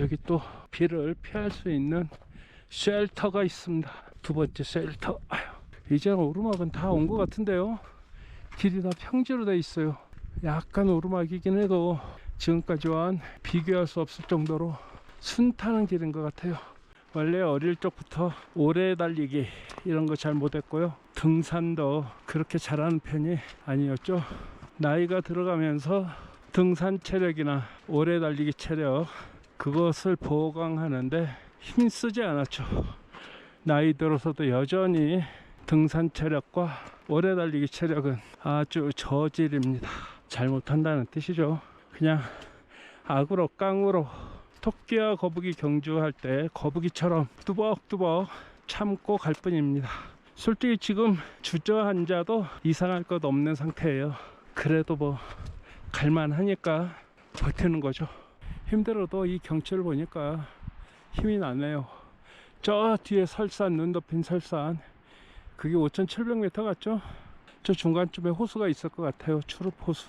여기 또 비를 피할 수 있는 쉘터가 있습니다. 두 번째 쉘터. 이제는 오르막은 다 온 것 같은데요. 길이 다 평지로 돼 있어요. 약간 오르막이긴 해도 지금까지와는 비교할 수 없을 정도로 순탄한 길인 것 같아요. 원래 어릴 적부터 오래 달리기 이런 거 잘 못했고요. 등산도 그렇게 잘하는 편이 아니었죠. 나이가 들어가면서 등산 체력이나 오래 달리기 체력 그것을 보강하는데 힘쓰지 않았죠. 나이 들어서도 여전히 등산 체력과 오래 달리기 체력은 아주 저질입니다. 잘못한다는 뜻이죠. 그냥 악으로 깡으로 토끼와 거북이 경주할 때 거북이처럼 뚜벅뚜벅 참고 갈 뿐입니다. 솔직히 지금 주저앉아도 이상할 것 없는 상태예요. 그래도 뭐 갈만하니까 버티는 거죠. 힘들어도 이 경치를 보니까 힘이 나네요. 저 뒤에 설산, 눈 덮인 설산. 그게 5,700m 같죠? 저 중간쯤에 호수가 있을 것 같아요. 추룹 호수.